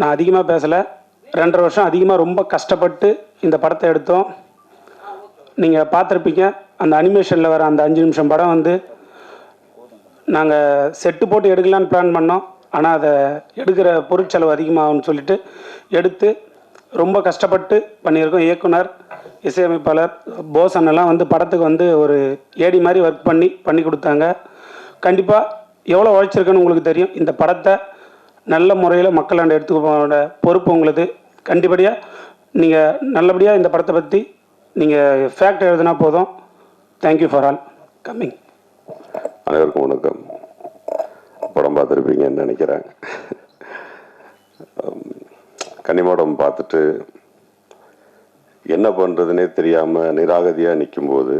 நான் அதிகமாக பேசலை. ரெண்டரை வருஷம் அதிகமாக ரொம்ப கஷ்டப்பட்டு இந்த படத்தை எடுத்தோம். நீங்கள் பார்த்துருப்பீங்க அந்த அனிமேஷனில் வர அந்த அஞ்சு நிமிஷம் படம் வந்து நாங்கள் செட்டு போட்டு எடுக்கலான்னு பிளான் பண்ணோம். ஆனால் அதை எடுக்கிற பொருட்செலவு அதிகமாகும்னு சொல்லிட்டு எடுத்து ரொம்ப கஷ்டப்பட்டு பண்ணியிருக்கோம். இயக்குனர் இசையமைப்பாளர் போசன் எல்லாம் வந்து படத்துக்கு வந்து ஒரு ஏடி மாதிரி ஒர்க் பண்ணி பண்ணி கொடுத்தாங்க. கண்டிப்பாக எவ்வளோ உழைச்சிருக்குன்னு உங்களுக்கு தெரியும். இந்த படத்தை நல்ல முறையில் மக்களாண்ட எடுத்துக்க போகிற பொறுப்பு உங்களுது. கண்டிப்படியாக நீங்கள் நல்லபடியாக இந்த படத்தை பற்றி நீங்கள் ஃபேக்ட் எழுதுனா போதும். தேங்க்யூ ஃபார் ஆல் கம்மிங் அனைவருக்கும் வணக்கம். படம் பார்த்துருப்பீங்கன்னு நினைக்கிறேன். உம், கன்னிமாடம் பார்த்துட்டு என்ன பண்ணுறதுனே தெரியாமல் நிராகதியாக நிற்கும்போது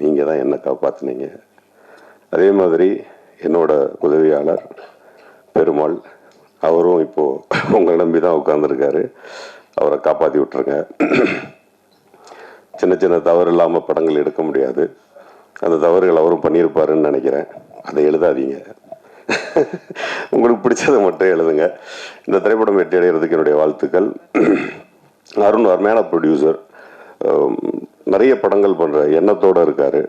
நீங்கள் தான் என்னை காப்பாற்றினீங்க அதே மாதிரி என்னோட உதவியாளர் பெருமாள் அவரும் இப்போது உங்களை நம்பி தான் உட்காந்துருக்காரு அவரை காப்பாற்றி விட்டுருங்க. சின்ன சின்ன தவறு இல்லாமல் படங்கள் எடுக்க முடியாது. அந்த தவறுகள் அவரும் பண்ணியிருப்பாருன்னு நினைக்கிறேன். அதை எழுதாதீங்க. உங்களுக்கு பிடிச்சதை மட்டும் எழுதுங்க. இந்த திரைப்படம் வெற்றி அடைகிறதுக்கு என்னுடைய வாழ்த்துக்கள். அருண் அருமையான ப்ரொடியூசர் நிறைய படங்கள் பண்ணுற எண்ணத்தோடு இருக்கார்.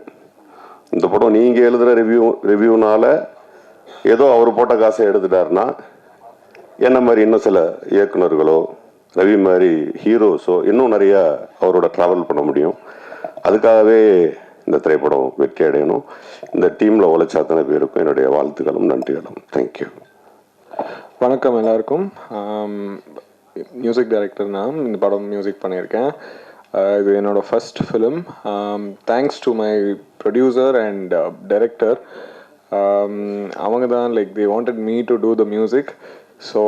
இந்த படம் நீங்கள் எழுதுகிற ரிவ்யூ ரிவ்யூனால் ஏதோ அவர் போட்ட காசை எடுத்துட்டாருன்னா என்ன மாதிரி இன்னும் சில இயக்குனர்களோ ரவி மாதிரி ஹீரோஸோ இன்னும் நிறைய அவரோட ட்ராவல் பண்ண முடியும். அதுக்காகவே இந்த திரைப்படம் வெற்றி அடையணும். இந்த டீமில் உழைச்ச அத்தனை பேருக்கும் என்னுடைய வாழ்த்துக்களும் நன்றிகளும். தேங்க்யூ வணக்கம் எல்லாருக்கும். மியூசிக் டைரக்டர் நான் இந்த படம் மியூசிக் பண்ணியிருக்கேன். இது என்னோடய first film thanks to my producer and director அவங்க தான் like they wanted me to do the music so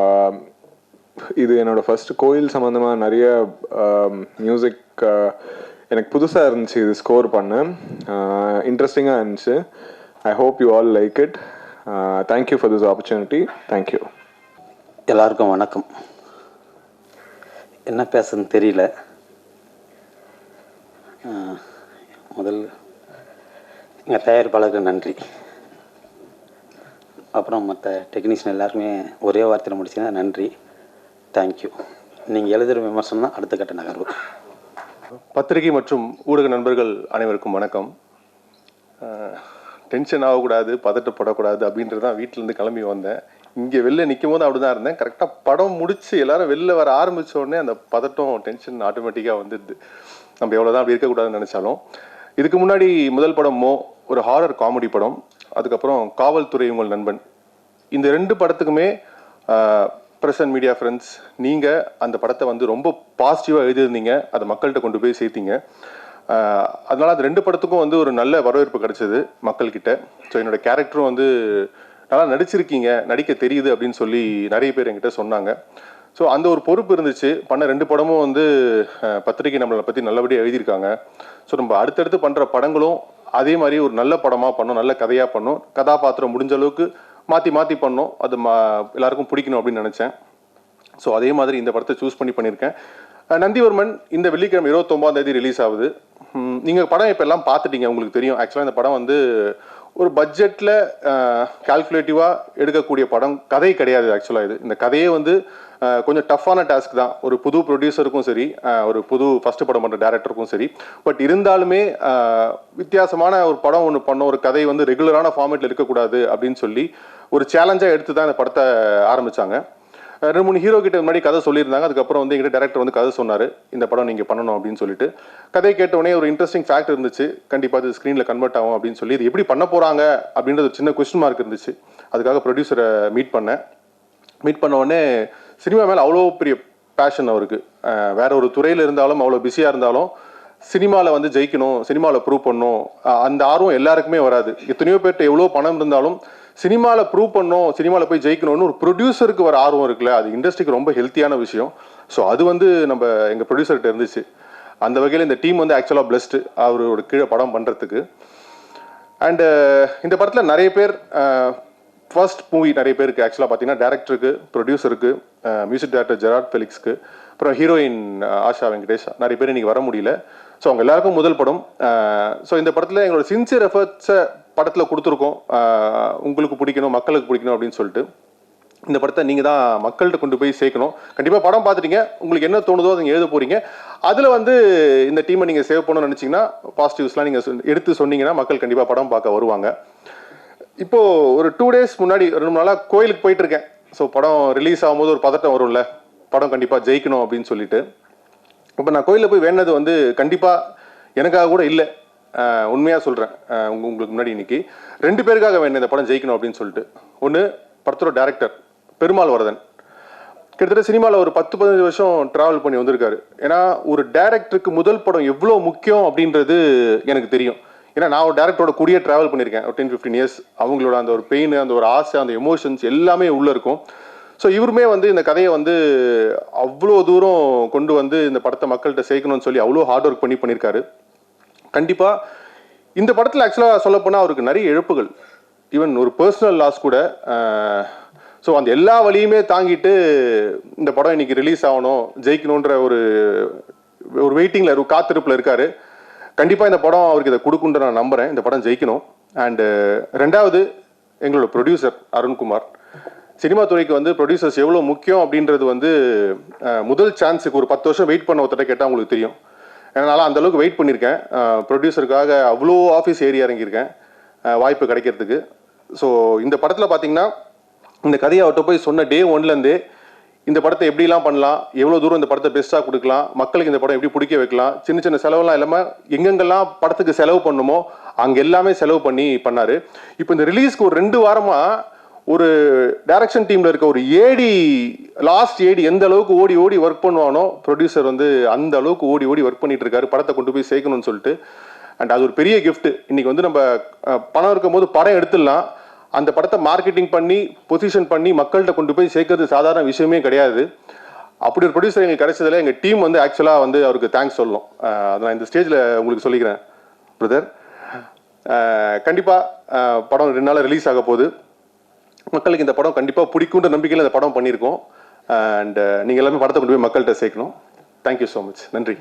um, இது என்னோட ஃபர்ஸ்ட் கோயில் சம்மந்தமாக நிறைய um, மியூசிக் uh, எனக்கு புதுசாக இருந்துச்சு இது ஸ்கோர் பண்ண. Uh, இன்ட்ரெஸ்டிங்காக இருந்துச்சு. I hope you all like it thank you for this opportunity thank you எல்லாருக்கும் வணக்கம். என்ன பேசுன்னு தெரியல. Uh, முதல் எங்கள் தயாரிப்பாளருக்கு நன்றி. அப்புறம் மற்ற டெக்னீஷியன் எல்லாருக்குமே ஒரே வார்த்தையில் முடிச்சுன்னா நன்றி. தேங்க்யூ நீங்கள் எழுதுகிற விமர்சனம் தான் அடுத்த கட்ட நகர்வு. பத்திரிகை மற்றும் ஊடக நண்பர்கள் அனைவருக்கும் வணக்கம். டென்ஷன் ஆகக்கூடாது பதட்டப்படக்கூடாது அப்படின்றது தான் வீட்டிலேருந்து கிளம்பி வந்தேன். இங்கே வெளில நிற்கும் போது அப்படி தான் இருந்தேன் கரெக்டாக படம் முடித்து எல்லாரும் வெளில வர ஆரம்பித்த உடனே அந்த பதட்டம் டென்ஷன் ஆட்டோமேட்டிக்காக வந்துடுது நம்ம எவ்வளோ தான் அப்படி இருக்கக்கூடாதுன்னு நினச்சாலும். இதுக்கு முன்னாடி முதல் படம் மோ ஒரு ஹாரர் காமெடி படம். அதுக்கப்புறம் காவல்துறை உங்கள் நண்பன் இந்த ரெண்டு படத்துக்குமே ப்ரெஸ் அண்ட் மீடியா ஃப்ரெண்ட்ஸ் நீங்கள் அந்த படத்தை வந்து ரொம்ப பாசிட்டிவாக எழுதியிருந்தீங்க. அதை மக்கள்கிட்ட கொண்டு போய் சேர்த்தீங்க. அதனால் அந்த அது ரெண்டு படத்துக்கும் வந்து ஒரு நல்ல வரவேற்பு கிடச்சிது மக்கள்கிட்ட. ஸோ என்னோட கேரக்டரும் வந்து நல்லா நடிச்சிருக்கீங்க நடிக்க தெரியுது அப்படின்னு சொல்லி நிறைய பேர் என்கிட்ட சொன்னாங்க. ஸோ அந்த ஒரு பொறுப்பு இருந்துச்சு. பண்ண ரெண்டு படமும் வந்து பத்திரிகை நம்மளை பற்றி நல்லபடியாக எழுதியிருக்காங்க. ஸோ நம்ம அடுத்தடுத்து பண்ணுற படங்களும் அதே மாதிரி ஒரு நல்ல படமாக பண்ணும் நல்ல கதையாக பண்ணும். கதாபாத்திரம் முடிஞ்ச அளவுக்கு மாற்றி மாற்றி பண்ணோம் அது மா எல்லாருக்கும் பிடிக்கணும் அப்படின்னு நினச்சேன். ஸோ அதே மாதிரி இந்த படத்தை சூஸ் பண்ணி பண்ணியிருக்கேன். நந்திவர்மன் இந்த வெள்ளிக்கிழமை இருபத்தொம்பதாம் தேதி ரிலீஸ் ஆகுது. நீங்கள் படம் இப்போ எல்லாம் பார்த்துட்டீங்க உங்களுக்கு தெரியும். ஆக்சுவலாக இந்த படம் வந்து ஒரு பட்ஜெட்டில் கால்குலேட்டிவாக எடுக்கக்கூடிய படம் கதை கிடையாது ஆக்சுவலாக இது. இந்த கதையே வந்து கொஞ்சம் டஃப்பான டாஸ்க் தான். ஒரு புது ப்ரொடியூசருக்கும் சரி ஒரு புது ஃபர்ஸ்ட் படம் பண்ணுற டேரக்டருக்கும் சரி. பட் இருந்தாலுமே வித்தியாசமான ஒரு படம் ஒன்று பண்ண ஒரு கதை வந்து ரெகுலரான ஃபார்மேட்டில் இருக்கக்கூடாது அப்படின்னு சொல்லி ஒரு சேலஞ்சாக எடுத்து தான் இந்த படத்தை ஆரம்பிச்சாங்க. ரெண்டு மூணு ஹீரோ கிட்ட முன்னாடி கதை சொல்லியிருந்தாங்க. அதுக்கப்புறம் வந்து எங்கிட்ட டேரக்டர் வந்து கதை சொன்னார். இந்த படம் நீங்கள் பண்ணணும் அப்படின்னு சொல்லிட்டு. கதை கேட்ட உடனே ஒரு இன்ட்ரெஸ்டிங் ஃபேக்ட் இருந்துச்சு. கண்டிப்பாக இது ஸ்க்ரீனில் கன்வெர்ட் ஆகும் அப்படின்னு சொல்லி இது எப்படி பண்ண போகிறாங்க அப்படின்றது ஒரு சின்ன கொஸ்டின் மார்க் இருந்துச்சு. அதுக்காக ப்ரொடியூசரை மீட் பண்ணேன். மீட் பண்ண உடனே சினிமா மேலே அவ்வளோ பெரிய பேஷன் அவருக்கு. வேற ஒரு துறையில் இருந்தாலும் அவ்வளோ பிஸியாக இருந்தாலும் சினிமாவில் வந்து ஜெயிக்கணும் சினிமாவில் ப்ரூவ் பண்ணணும். அந்த ஆர்வம் எல்லாருக்குமே வராது. எத்தனையோ பேர்கிட்ட எவ்வளோ பணம் இருந்தாலும் சினிமாவில் ப்ரூவ் பண்ணோம் சினிமாவில் போய் ஜெயிக்கணும்னு ஒரு ப்ரொடியூசருக்கு வர ஆர்வம் இருக்குல்ல அது இண்டஸ்ட்ரிக்கு ரொம்ப ஹெல்த்தியான விஷயம். ஸோ அது வந்து நம்ம எங்கள் ப்ரொடியூசர்கிட்ட இருந்துச்சு. அந்த வகையில் இந்த டீம் வந்து ஆக்சுவலாக பெஸ்ட்டு அவரோட கீழே படம் பண்ணுறதுக்கு அண்டு இந்த படத்தில் நிறைய பேர் ஃபர்ஸ்ட் மூவி நிறைய பேருக்கு ஆக்சுவலாக பார்த்தீங்கன்னா டேரக்டருக்கு ப்ரொடியூசருக்கு மியூசிக் டேரக்டர் ஜெராட் ஃபெலிக்ஸ்க்கு அப்புறம் ஹீரோயின் ஆஷா வெங்கடேஷ் நிறைய பேர் இன்றைக்கி வர முடியல. ஸோ அவங்க எல்லாருக்கும் முதல் படம். ஸோ இந்த படத்தில் எங்களோட சின்சியர் எஃபர்ட்ஸை படத்தில் கொடுத்துருக்கோம். உங்களுக்கு பிடிக்கணும் மக்களுக்கு பிடிக்கணும் அப்படின்னு சொல்லிட்டு. இந்த படத்தை நீங்கள் தான் மக்கள்கிட்ட கொண்டு போய் சேர்க்கணும். கண்டிப்பாக படம் பார்த்துட்டீங்க. உங்களுக்கு என்ன தோணுதோ அதை நீங்கள் எழுத போகிறீங்க அதில் வந்து இந்த டீமை நீங்கள் சேவ் பண்ணணும்னு நினச்சிங்கன்னா பாசிட்டிவ்ஸ்லாம் நீங்கள் எடுத்து சொன்னீங்கன்னா மக்கள் கண்டிப்பாக படம் பார்க்க வருவாங்க. இப்போ ஒரு டூ டேஸ் முன்னாடி ரெண்டு மூணு நாளாக கோயிலுக்கு போயிட்டுருக்கேன். ஸோ படம் ரிலீஸ் ஆகும்போது ஒரு பதட்டம் வரும்ல. படம் கண்டிப்பாக ஜெயிக்கணும் அப்படின்னு சொல்லிட்டு. இப்போ நான் கோயிலில் போய் வேண்டது வந்து கண்டிப்பாக எனக்காக கூட இல்லை. உண்மையாக சொல்கிறேன் உங்களுக்கு முன்னாடி இன்னைக்கு. ரெண்டு பேருக்காக வேணும் இந்த படம் ஜெயிக்கணும் அப்படின்னு சொல்லிட்டு. ஒன்று படத்தோட டேரக்டர் பெருமாள் வரதன் கிட்டத்தட்ட சினிமாவில் ஒரு பத்து பதினஞ்சு வருஷம் ட்ராவல் பண்ணி வந்திருக்காரு. ஏன்னா ஒரு டேரக்டருக்கு முதல் படம் எவ்வளோ முக்கியம் அப்படின்றது எனக்கு தெரியும். ஏன்னா நான் ஒரு டேரக்டரோட கூடிய ட்ராவல் பண்ணியிருக்கேன். ஒரு டென் ஃபிஃப்டின் இயர்ஸ் அவங்களோட அந்த ஒரு பெயின் அந்த ஒரு ஆசை அந்த எமோஷன்ஸ் எல்லாமே உள்ளே இருக்கும். ஸோ இவருமே வந்து இந்த கதையை வந்து அவ்வளோ தூரம் கொண்டு வந்து இந்த படத்தை மக்கள்கிட்ட சேர்க்கணும்னு சொல்லி அவ்வளோ ஹார்ட் ஒர்க் பண்ணி பண்ணியிருக்காரு. கண்டிப்பாக இந்த படத்தில் ஆக்சுவலாக சொல்லப்போனால் அவருக்கு நிறைய இழப்புகள். ஈவன் ஒரு பர்சனல் லாஸ் கூட ஸோ அந்த எல்லா வழியுமே தாங்கிட்டு இந்த படம் இன்னைக்கு ரிலீஸ் ஆகணும் ஜெயிக்கணுன்ற ஒரு ஒரு வெயிட்டிங்கில் ஒரு காத்திருப்பில் இருக்கார். கண்டிப்பாக இந்த படம் அவருக்கு இதை கொடுக்குன்ற நான் நம்புகிறேன் இந்த படம் ஜெயிக்கணும். அண்டு ரெண்டாவது எங்களோட ப்ரொடியூசர் அருண்குமார். சினிமா துறைக்கு வந்து ப்ரொடியூசர்ஸ் எவ்வளோ முக்கியம் அப்படின்றது வந்து முதல் சான்ஸுக்கு ஒரு பத்து வருஷம் வெயிட் பண்ண ஒருத்தட்ட கேட்டால் உங்களுக்கு தெரியும். அதனால் அந்தளவுக்கு அந்த அளவுக்கு வெயிட் பண்ணியிருக்கேன். ப்ரொடியூசருக்காக அவ்வளோ ஆஃபீஸ் ஏறி இறங்கியிருக்கேன். வாய்ப்பு கிடைக்கிறதுக்கு. ஸோ இந்த படத்தில் பார்த்தீங்கன்னா இந்த கதையை அவர்கிட்ட போய் சொன்ன டே ஒன்லேருந்தே இந்த படத்தை எப்படிலாம் பண்ணலாம்? எவ்வளோ தூரம் இந்த படத்தை பெஸ்ட்டாக கொடுக்கலாம்? மக்களுக்கு இந்த படம் எப்படி பிடிக்க வைக்கலாம்? சின்ன சின்ன செலவெல்லாம் இல்லாமல் எங்கெங்கெல்லாம் படத்துக்கு செலவு பண்ணுமோ அங்கே எல்லாமே செலவு பண்ணி பண்ணார். இப்போ இந்த ரிலீஸ்க்கு ஒரு ரெண்டு வாரமாக ஒரு டைரக்ஷன் டீமில் இருக்க ஒரு ஏடி லாஸ்ட் ஏடி எந்த அளவுக்கு ஓடி ஓடி ஒர்க் பண்ணுவானோ ப்ரொடியூசர் வந்து அந்த அளவுக்கு ஓடி ஓடி ஒர்க் பண்ணிட்டு இருக்காரு படத்தை கொண்டு போய் சேர்க்கணும்னு சொல்லிட்டு. அண்ட் அது ஒரு பெரிய கிஃப்ட் இன்னைக்கு வந்து நம்ம பணம் இருக்கும்போது படம் எடுத்துடலாம். அந்த படத்தை மார்க்கெட்டிங் பண்ணி பொசிஷன் பண்ணி மக்கள்கிட்ட கொண்டு போய் சேர்க்கறது சாதாரண விஷயமே கிடையாது. அப்படி ஒரு ப்ரொடியூசர் எங்களுக்கு கிடைச்சதுல எங்கள் டீம் வந்து ஆக்சுவலாக வந்து அவருக்கு தேங்க்ஸ் சொல்லணும். அதை நான் இந்த ஸ்டேஜில் உங்களுக்கு சொல்லிக்கிறேன் பிரதர் கண்டிப்பாக படம் ரெண்டு நாள் ரிலீஸ் ஆக போகுது. மக்களுக்கு இந்த படம் கண்டிப்பாக பிடிக்குன்ற நம்பிக்கையில் இந்த படம் பண்ணியிருக்கோம். அண்ட் நீங்கள் எல்லாமே படத்தை கொண்டு போய் மக்கள்கிட்ட சேர்க்கணும். தேங்க்யூ ஸோ மச் நன்றி.